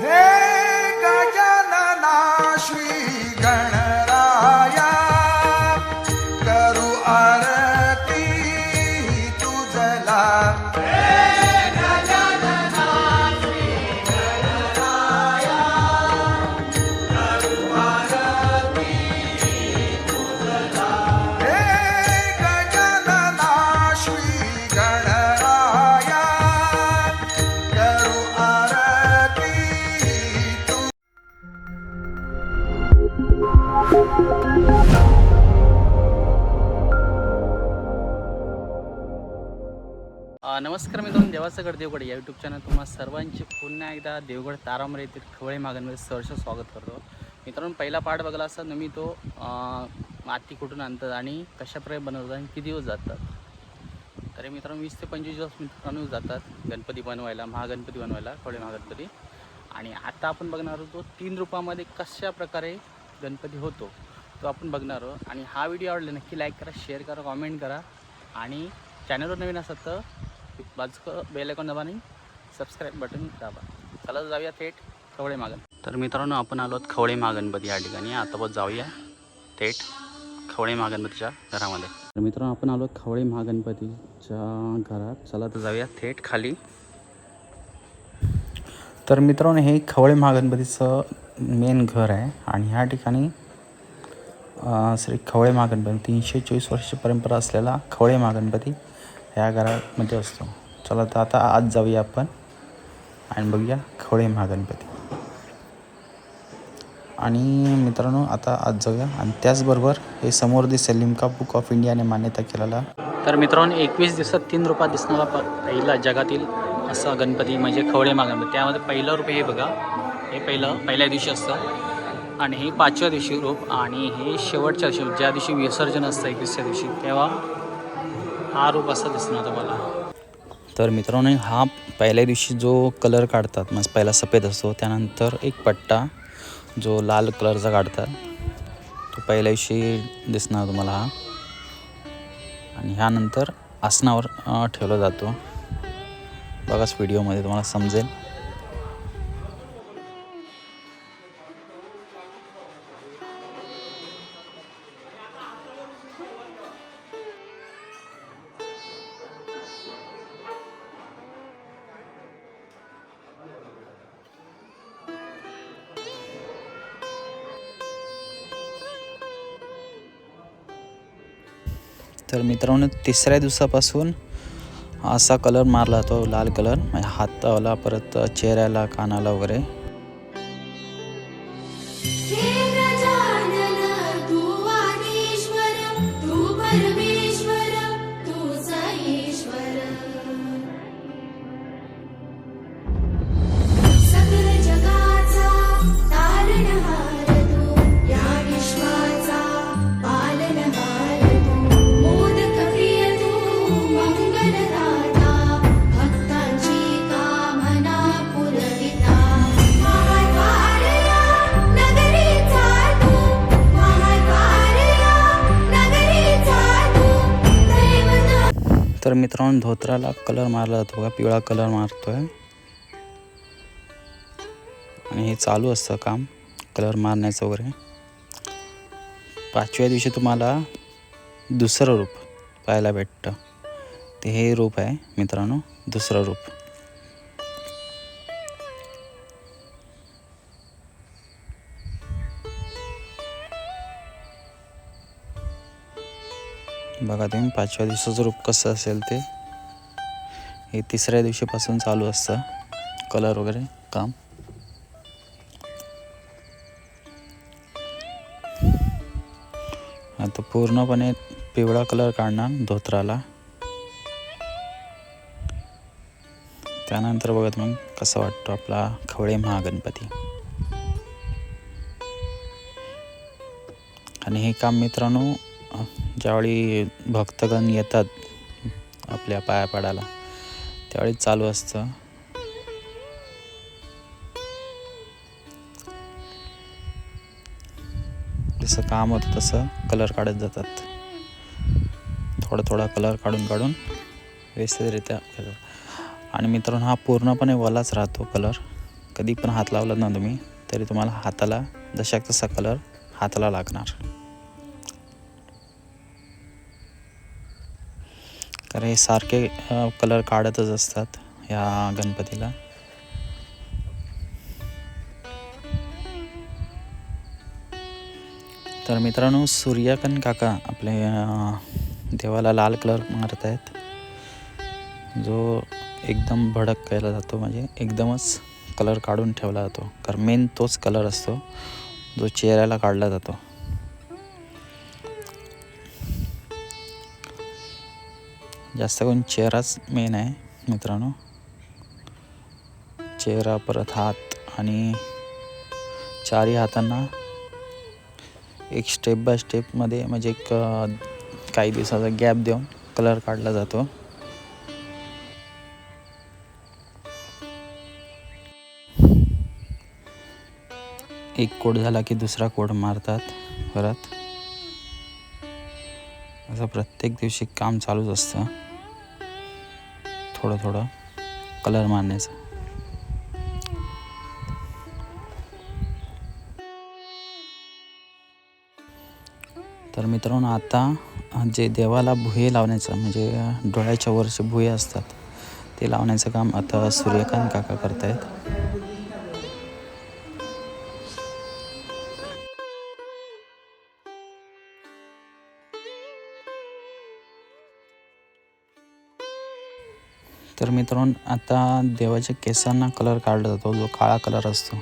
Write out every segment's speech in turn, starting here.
हे गजानना श्री नमस्कार मित्रांनो देवाचं देवगड या यूट्यूब चॅनल तुम्हाला सर्वांचे पुन्हा एकदा देवगड तारामरे येथील खवळे मागांमध्ये सहर्ष स्वागत करतो. मित्रांनो पहिला पाठ बघायला असता मी तो माती कुठून आणतात आणि कशाप्रकारे बनवतात आणि किती दिवस जातात? तरी मित्रांनो वीस ते पंचवीस दिवस मित्रांनो जातात गणपती बनवायला महागणपती बनवायला खवळे महागणपती. आणि आता आपण बघणार आहोत तो तीन रूपामध्ये कशा प्रकारे गणपती होतो तो आपण बघणार आहोत. आणि हा व्हिडिओ आवडला नक्की लाईक करा शेअर करा कॉमेंट करा. आणि चॅनलवर नवीन असतात तर बाजूचं बेल ऐकून दाबा नाही सबस्क्राईब बटन दाबा. चला जाऊया थेट खवळे मागण. तर मित्रांनो आपण आलो आहोत खवळे मागणपती या ठिकाणी. आता बघ जाऊया थेट खवळे महागणपतीच्या घरामध्ये. तर मित्रांनो आपण आलो आहोत खवळे महागणपतीच्या घरात. चला तर जाऊया थेट खाली. तर मित्रांनो हे खवळे महागणपतीचं मेन घर आहे आणि ह्या ठिकाणी श्री खवळे महागणपती तीनशे चोवीस वर्ष परंपरा असलेला खवळे महागणपती ह्या घरामध्ये असतो. चला तर आता आज जाऊया आपण आणि बघूया खवळे महागणपती. आणि मित्रांनो आता आज जाऊया आणि त्याचबरोबर हे समोर दिसेल लिमका बुक ऑफ इंडियाने मान्यता केलेला. तर मित्रांनो एकवीस दिवसात तीन रूपात दिसणारा पहिला जगातील असा गणपती म्हणजे खवळे महागणपती. त्यामध्ये पहिलं रूप हे बघा. हे पहिलं पहिल्या दिवशी असतं. आणि हे पाचव्या दिवशी रूप आणि हे शेवटच्या दिवशी ज्या दिवशी विसर्जन असतं एकवीसच्या दिवशी तेव्हा हा रूप असा दिसणार तुम्हाला. तर मित्रांनो हा पहिल्या दिवशी जो कलर काढतात म्हणजे पहिला सफेद असतो त्यानंतर एक पट्टा जो लाल कलरचा काढतात तो पहिल्या दिवशी दिसणार तुम्हाला हा. आणि ह्यानंतर आसनावर ठेवला जातो. बघाच व्हिडिओमध्ये तुम्हाला समजेल. मित्रांनो तिसऱ्या दिवसापासून असा कलर मारला तो लाल कलर म्हणजे हाताला परत चेहऱ्याला कानाला वगैरे. तर मित्रांनो धोत्राला कलर मारला जातो का पिवळा कलर मारतोय. आणि हे चालू असतं काम कलर मारण्याचं वगैरे. पाचव्या दिवशी तुम्हाला दुसरं रूप पाहायला भेटतं. ते हे रूप आहे मित्रांनो दुसरं रूप. बघा तुम्ही पाचव्या दिवसाचं रूप कसं असेल ते. हे तिसऱ्या दिवशीपासून चालू असतं कलर वगैरे काम. आता पूर्णपणे पिवळा कलर काढणार धोत्राला. त्यानंतर बघा मग कसं वाटतो आपला खवळे महागणपती. आणि हे काम मित्रांनो ज्यावेळी भक्तगण येतात आपल्या पाया पडायला त्यावेळी चालू असतं. जसं काम होतं तसं कलर काढत जातात. थोडा थोडा कलर काढून काढून व्यवस्थितरित्या आणि मित्रांनो हा पूर्णपणे वलाच राहतो कलर कधी पण हात लावला ना तुम्ही तरी तुम्हाला हाताला जशा तसा कलर हाताला लागणार. हे सारखे कलर काढतच असतात या गणपतीला. तर मित्रांनो सूर्यकन काका आपले देवाला लाल कलर मारत आहेत जो एकदम भडक केला जातो म्हणजे एकदमच कलर काढून ठेवला जातो. कारण मेन तोच कलर असतो जो चेहऱ्याला काढला जातो. जास्त करून चेहराच मेन आहे मित्रांनो. चेहरा परत हात आणि चारही हातांना एक स्टेप बाय स्टेपमध्ये म्हणजे एक काही दिवसाचा गॅप देऊन कलर काढला जातो. एक कोड झाला की दुसरा कोड मारतात परत. असं प्रत्येक दिवशी काम चालूच असतं. थोडं थोडं कलर मारण्याचा. तर मित्रांनो आता जे देवाला भुये लावण्याचं म्हणजे डोळ्याच्या वरचे भुये असतात ते लावण्याचं काम आता सूर्यकांत काका करतायत. तर मित्रांनो आता देवाच्या केसांना कलर काढला जातो. जो काळा कलर असतो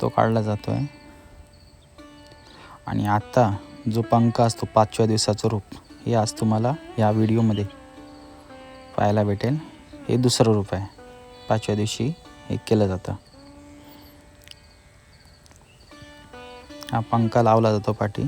तो काढला जातो आहे आणि आता जो पंख असतो पाचव्या दिवसाचं रूप हे आज तुम्हाला या व्हिडिओमध्ये पाहायला भेटेल. हे दुसरं रूप आहे. पाचव्या दिवशी हे केलं जातं. हा पंखा लावला जातो पाठी.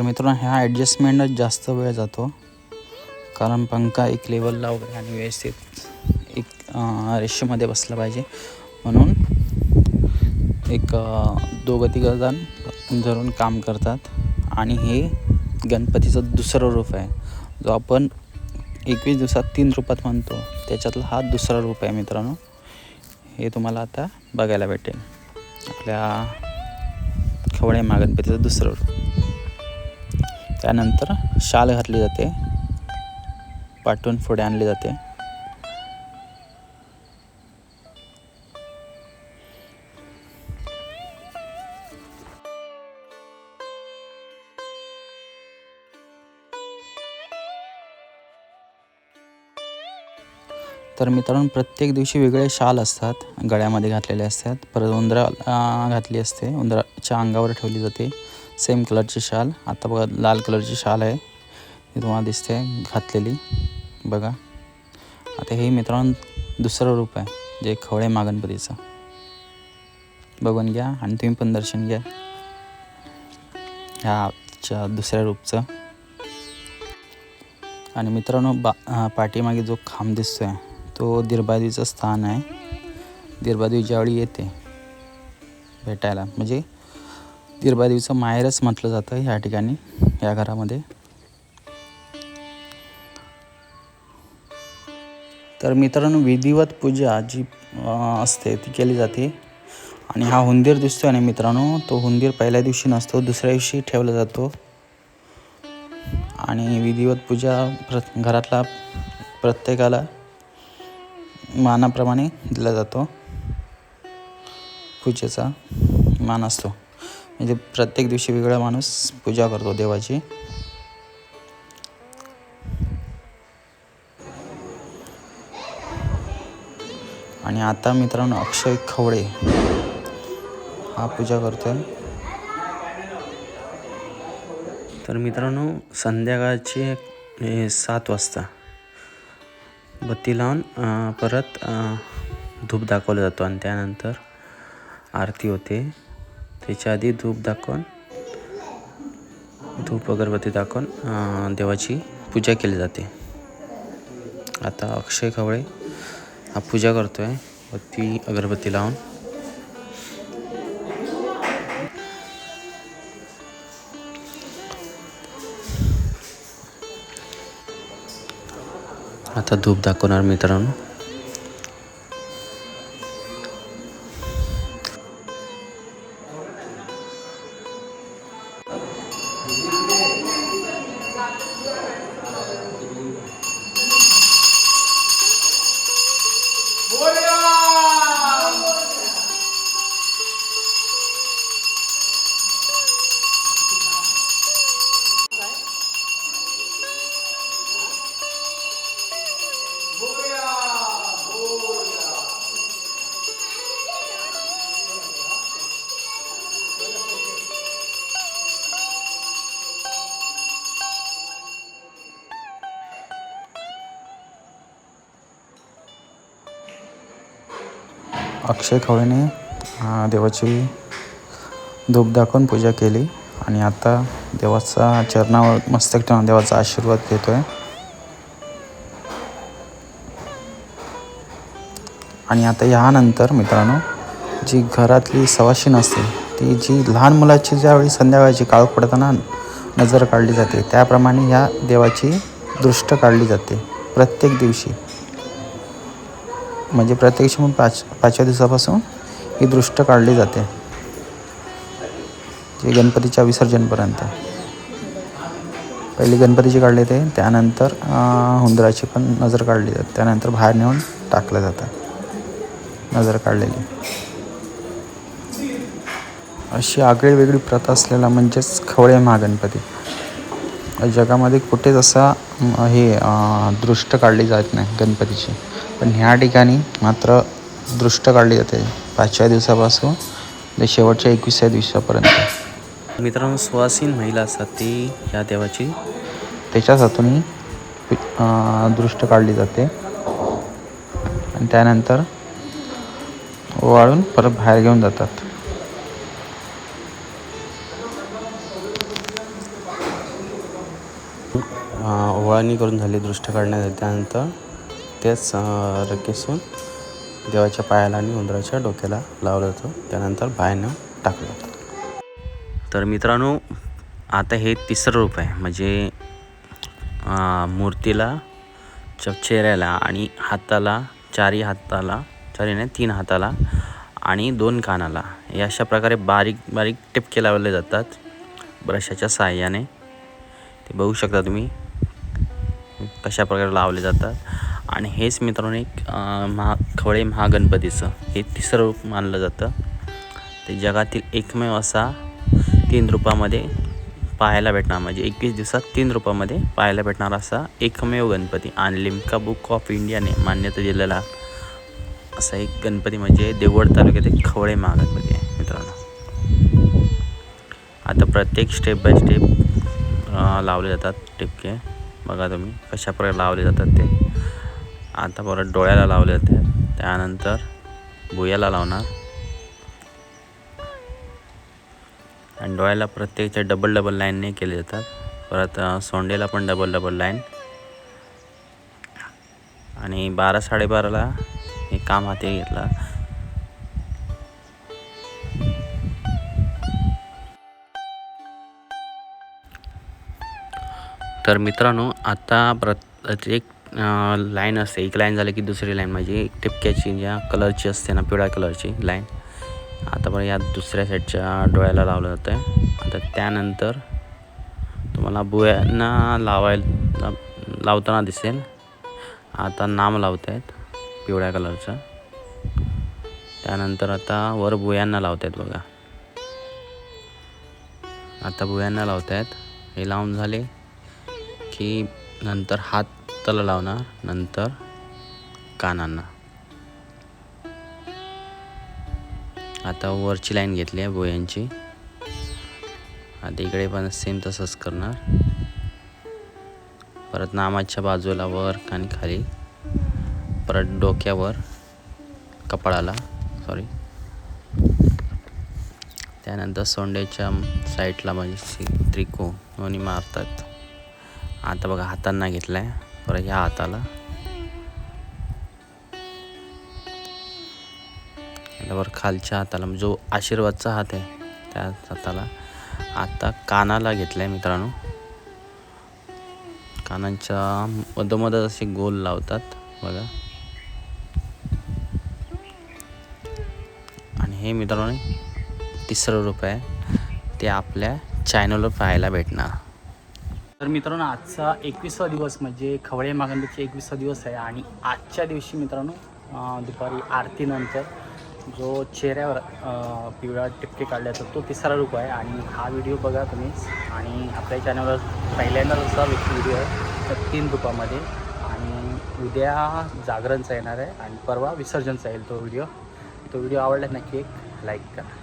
तर मित्रांनो ह्या ॲडजस्टमेंटच जास्त वेळ जातो. कारण पंखा एक लेवलला वगैरे आणि व्यवस्थित एक रेषेमध्ये बसला पाहिजे. म्हणून एक दोघं तिघजण धरून काम करतात. आणि हे गणपतीचं दुसरं रूप आहे. जो आपण एकवीस दिवसात तीन रूपात म्हणतो त्याच्यातला हा दुसरा रूप आहे मित्रांनो. हे तुम्हाला आता बघायला भेटेल. आपल्या खवळे महागणपतीचं दुसरं रूप. त्यानंतर शाल घातली जाते. पाठवून पुढे आणली जाते. तर मित्रांनो प्रत्येक दिवशी वेगळे शाल असतात. गळ्यामध्ये घातलेले असतात. परत उंदरा घातली असते. उंदराच्या अंगावर ठेवली जाते. सेम कलरची शाल. आता बघा लाल कलरची शाल आहे. ती तुम्हाला दिसते घातलेली. बघा. आता हे मित्रांनो दुसरं रूप आहे जे खवळे मागणपतीचं. बघून घ्या आणि तुम्ही पण दर्शन घ्या. ह्याच्या दुसऱ्या रूपचं. आणि मित्रांनो बा पाठीमागे जो खांब दिसतोय तो दीर्घादेवीचं स्थान आहे. दीर्घादेवी ज्यावेळी येते भेटायला. म्हणजे दीर्घादेवीचं माहेरच म्हटलं जातं ह्या ठिकाणी या घरामध्ये. तर मित्रांनो विधिवत पूजा जी असते ती केली जाते. आणि हा हुंदीर दिसतो आणि ना मित्रांनो तो हुंदीर पहिल्या दिवशी नसतो दुसऱ्या दिवशी ठेवला जातो. आणि विधिवत पूजा प्र घरातला प्रत्येकाला मानाप्रमाणे दिला जातो. पूजेचा मान असतो. म्हणजे प्रत्येक दिवशी वेगळा माणूस पूजा करतो देवाची. आणि आता मित्रांनो अक्षय खवळे हा पूजा करतोय. तर मित्रांनो संध्याकाळचे सात वाजता बत्ती लावून परत धूप दाखवला जातो आणि त्यानंतर आरती होते. त्याच्या आधी धूप दाखवून धूप अगरबत्ती दाखवून देवाची पूजा केली जाते. आता अक्षय खवळे हा पूजा करतो आहे ती अगरबत्ती लावून. आता धूप दाखवणार मित्रांनो. अक्षय खवळेने देवाची धूप दाखवून पूजा केली. आणि आता देवाचा चरणावर मस्तक ठेवून देवाचा आशीर्वाद घेतोय. आणि आता यानंतर मित्रांनो जी घरातली सवाशीण असते ती जी लहान मुलाची ज्यावेळी संध्याकाळची काळ पडताना नजर काढली जाते त्याप्रमाणे ह्या देवाची दृष्ट काढली जाते प्रत्येक दिवशी. म्हणजे प्रत्यक्ष म्हणून पाच पाचव्या दिवसापासून ही दृष्ट काढली जाते. जे गणपतीच्या विसर्जनपर्यंत. पहिली गणपतीची काढली ते त्यानंतर हुंदराची पण नजर काढली जाते. त्यानंतर बाहेर नेऊन टाकलं जातं नजर काढलेली. अशी आगळी वेगळी प्रथा असलेला म्हणजेच खवळे महागणपती. जगामध्ये कुठेच असा हे दृष्ट काढली जात नाही गणपतीची. पण ह्या ठिकाणी मात्र दृष्ट काढली जाते. पाचव्या दिवसापासून ते शेवटच्या एकविसाव्या दिवसापर्यंत. मित्रांनो सुवासीन महिला असतात ती या देवाची. त्याच्याच हातून ही अं, दृष्ट काढली जाते. आणि त्यानंतर वाळून परत बाहेर घेऊन जातात. ओवाळणी करून झाली दृष्ट काढण्यात आली. त्यानंतर तेच रकेसून देवाच्या पायाला आणि उंदराच्या डोक्याला लावलं जातं त्यानंतर बाहेरनं टाकलं जातं तर मित्रांनो आता हे तिसरं रूप आहे. म्हणजे मूर्तीला च चेहऱ्याला आणि हाताला चारी हाताला चारी नाही तीन हाताला आणि दोन कानाला. या अशा प्रकारे बारीक बारीक टिपके लावले जातात ब्रशाच्या साहाय्याने ते बघू शकता तुम्ही. कशा प्रकारे लावले जातात. आणि हेच मित्रांनो एक महा खवळे महागणपतीचं हे तिसरं रूप मानलं जातं. ते जगातील एकमेव असा तीन रूपामध्ये पाहायला भेटणार. म्हणजे एकवीस दिवसात तीन रूपामध्ये पाहायला भेटणार असा एकमेव गणपती. आणि लिम्का बुक ऑफ इंडियाने मान्यता दिलेला असा एक गणपती म्हणजे देवगड तालुक्यात एक खवळे महागणपती आहे मित्रांनो. आता प्रत्येक स्टेप बाय स्टेप लावले जातात टिपके. बघा तुम्ही कशाप्रकारे लावले जातात ते. आता परत डोळ्याला लावले जाते. त्यानंतर भुयाला लावणार. आणि डोळ्याला प्रत्येकच्या डबल डबल लाईनने केले जातात. परत सोंडेला पण डबल डबल लाईन आणि बारा साडेबाराला हे काम हाती घेतलं. तर मित्रांनो आता प्रत्येक लाईन असते. एक लाईन झाली की दुसरी लाईन म्हणजे एक टिपक्याची ज्या कलरची असते ना पिवळ्या कलरची लाईन आता पण या दुसऱ्या साईडच्या डोळ्याला लावलं जातं आहे आता त्यानंतर तुम्हाला बुयांना लावायला लावताना दिसेल. आता नाम लावत आहेत पिवळ्या कलरचं त्यानंतर आता वर बुयांना लावत आहेत बघा. आता बुयांना लावत आहेत हे लावून झाले. की नंतर हाताला लावणार नंतर कानांना. आता वरची लाईन घेतली आहे बोयांची. आता इकडे पण सेम तसंच करणार. परत नामाच्या बाजूला वर आणि खाली. परत डोक्यावर कपाळाला सॉरी त्यानंतर सोंडेच्या साईडला म्हणजे त्रिकोणी मारतात. आता बघा हातांना घेतलाय. परत ह्या हाताला. त्यावर खालच्या हाताला म्हणजे जो आशीर्वादचा हात आहे त्या हाताला. आता कानाला घेतला आहे मित्रांनो. कानांच्या मधोमध असे गोल लावतात बघा. आणि हे मित्रांनो तिसरं रूप आहे. ते आपल्या चॅनलवर पाहायला भेटणार. तर मित्रांनो आजचा एकवीसवा दिवस म्हणजे खवळे मागंडीचे एकवीसवा दिवस आहे आणि आजच्या दिवशी मित्रांनो दुपारी आरतीनंतर जो चेहऱ्यावर पिवळा टिपके काढल्याचा तो तिसरा रूप आहे आणि हा व्हिडिओ बघा तुम्ही. आणि आपल्या चॅनलवर पहिल्यांदा असा व्हिडिओ आहे तर तीन रूपामध्ये. आणि उद्या जागरणचा येणार आहे आणि परवा विसर्जनचा येईल तो व्हिडिओ. तो व्हिडिओ आवडला नक्की एक लाईक करा.